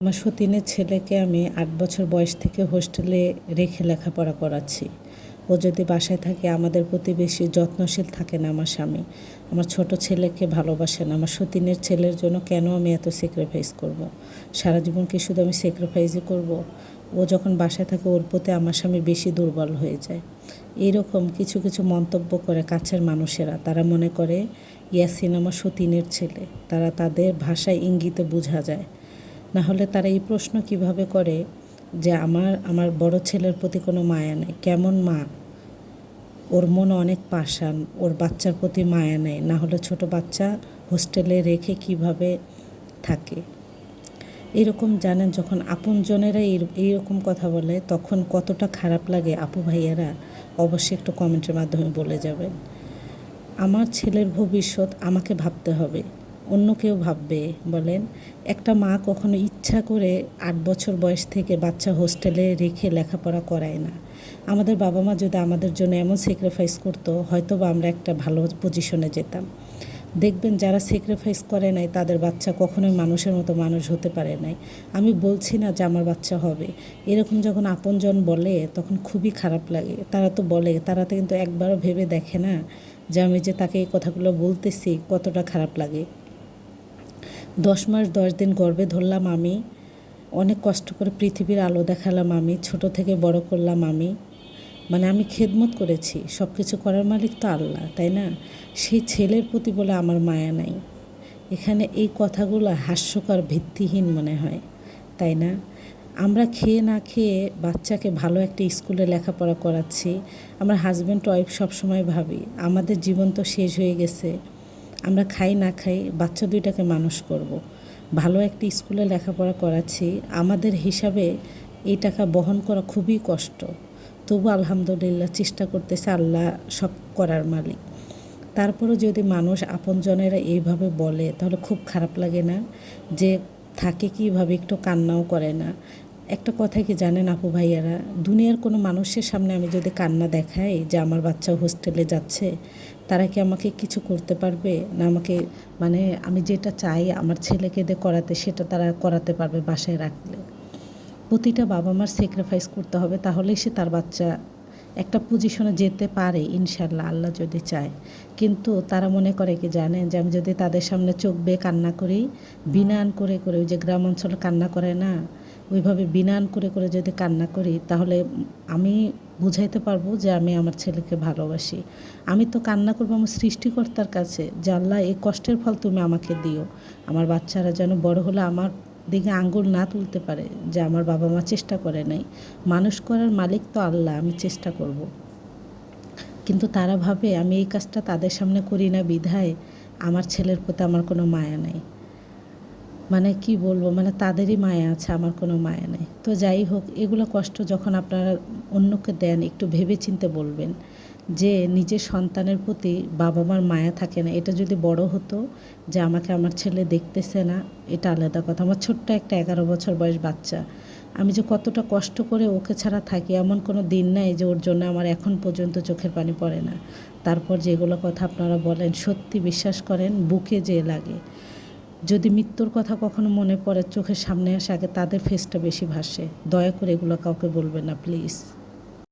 আমার সতীনের ছেলেকে আমি আট বছর বয়স থেকে হোস্টেলে রেখে লেখাপড়া করাচ্ছি। ও যদি বাসায় থাকে, আমাদের প্রতি বেশি যত্নশীল থাকে না আমার স্বামী। আমার ছোট ছেলেকে ভালোবাসে না। আমার সতীনের ছেলের জন্য কেন আমি এত স্যাক্রিফাইস করব। সারা জীবন কি শুধু আমি স্যাক্রিফাইসই করব। ও যখন বাসায় থাকে, ওর প্রতি আমার স্বামী বেশি দুর্বল হয়ে যায়। এইরকম কিছু কিছু মন্তব্য করে কাছের মানুষেরা। তারা মনে করে, ইয়াসিন আমার সতীনের ছেলে। তারা তাদের ভাষায় ইঙ্গিতে বোঝা যায়। না হলে তারা এই প্রশ্ন কীভাবে করে যে আমার আমার বড় ছেলের প্রতি কোনো মায়া নেই? কেমন মা? ওর মন অনেক পাষাণ, ওর বাচ্চার প্রতি মায়া নেই। না হলে ছোট বাচ্চা হোস্টেলে রেখে কীভাবে থাকে? এরকম জানেন, যখন আপনজনেরা এইরকম কথা বলে, তখন কতটা খারাপ লাগে আপু ভাইয়ারা অবশ্যই একটু কমেন্টের মাধ্যমে বলে যাবেন। আমার ছেলের ভবিষ্যৎ আমাকে ভাবতে হবে। অন্য কেউ ভাববে, বলেন। একটা মা কখনো ইচ্ছা করে আট বছর বয়স থেকে বাচ্চা হোস্টেলে রেখে লেখাপড়া করায় না। আমাদের বাবা মা যদি আমাদের জন্য এমন স্যাক্রিফাইস করতো হয়তো বা আমরা একটা ভালো পজিশনে যেতাম। দেখবেন যারা স্যাক্রিফাইস করে নাই, তাদের বাচ্চা কখনোই মানুষের মতো মানুষ হতে পারে নাই। আমি বলছি না যে আমার বাচ্চা হবে। এরকম যখন আপনজন বলে, তখন খুবই খারাপ লাগে। তারা তো বলে, তারা তো কিন্তু একবারও ভেবে দেখে না যে আমি যে তাকে এই কথাগুলো বলতেছি, কতটা খারাপ লাগে। দশ মাস, দশ দিন গর্বে ধরলাম আমি। অনেক কষ্ট করে পৃথিবীর আলো দেখালাম আমি, ছোট থেকে বড় করলাম আমি। মানে আমি খেদমত করেছি সব কিছু করার মালিক তো আল্লাহ, তাই না? সেই ছেলের প্রতি বলে আমার মায়া নাই। এখানে এই কথাগুলো হাস্যকর, ভিত্তিহীন মনে হয়, তাই না? আমরা খেয়ে না খেয়ে বাচ্চাকে ভালো একটা স্কুলে লেখাপড়া করাচ্ছি। আমার হাজব্যান্ড ওয়াইফ সবসময় ভাবি, আমাদের জীবন তো শেষ হয়ে গেছে। আমরা খাই না খাই বাচ্চা দুইটাকে মানুষ করব। ভালো একটি স্কুলে লেখাপড়া করাচ্ছি, আমাদের হিসাবে এই টাকা বহন করা খুবই কষ্ট। তবু আলহামদুলিল্লাহ চেষ্টা করতেছে আল্লাহ সব করার মালিক। তারপরও যদি মানুষ আপনজনেরা এইভাবে বলে, তাহলে খুব খারাপ লাগে না যে থাকে কীভাবে একটু কান্নাও করে না। একটা কথা কি জানেন আপু ভাইয়ারা? দুনিয়ার কোনো মানুষের সামনে আমি যদি কান্না দেখাই যে আমার বাচ্চা হোস্টেলে যাচ্ছে, তারা কি আমাকে কিছু করতে পারবে? না আমাকে মানে আমি যেটা চাই আমার ছেলেকে দিয়ে করাতে, সেটা তারা করাতে পারবে বাসায় রাখলে। প্রতিটা বাবা মার স্যাক্রিফাইস করতে হবে, তাহলেই সে তার বাচ্চা একটা পজিশনে যেতে পারে ইনশাল্লাহ আল্লাহ যদি চায়। কিন্তু তারা মনে করে কি জানেন যে আমি যদি তাদের সামনে চোখ বেয়ে কান্না করি বিনান করে করে ওই যে গ্রাম অঞ্চলে কান্না করে না ওইভাবে বিনান করে করে যদি কান্না করি, তাহলে আমি বুঝাইতে পারব যে আমি আমার ছেলেকে ভালোবাসি। আমি তো কান্না করব আমার সৃষ্টিকর্তার কাছে যে, আল্লাহ, এই কষ্টের ফল তুমি আমাকে দিও। আমার বাচ্চারা যেন বড় হলে আমার দিকে আঙ্গুল না তুলতে পারে যে, আমার বাবা মা চেষ্টা করে নাই। মানুষ করার মালিক তো আল্লাহ, আমি চেষ্টা করব। কিন্তু তারা ভাবে, আমি এই কাজটা তাদের সামনে করি না, বিধায় আমার ছেলের প্রতি আমার কোনো মায়া নেই। মানে কি বলব মানে তাদেরই মায়া আছে, আমার কোনো মায়া নেই। তো যাই হোক, এগুলো কষ্ট যখন আপনারা অন্যকে দেন, একটু ভেবে চিনতে বলবেন যে নিজের সন্তানের প্রতি বাবা মার মায়া থাকে না। এটা যদি বড় হতো যে আমাকে আমার ছেলে দেখতেছে না, এটা আলাদা কথা। আমার ছোট্ট একটা এগারো বছর বয়স বাচ্চা। আমি যে কতটা কষ্ট করে ওকে ছাড়া থাকি, এমন কোনো দিন নাই যে ওর জন্য আমার এখন পর্যন্ত চোখের পানি পড়ে না। তারপর যেগুলো কথা আপনারা বলেন, সত্যি বিশ্বাস করেন, বুকে যে লাগে। যদি মৃত্যুর কথা কখনো মনে পড়ে, চোখের সামনে আসে, আগে তাদের ফেসটা বেশি ভাসে। দয়া করে এগুলো কাউকে বলবে না প্লিজ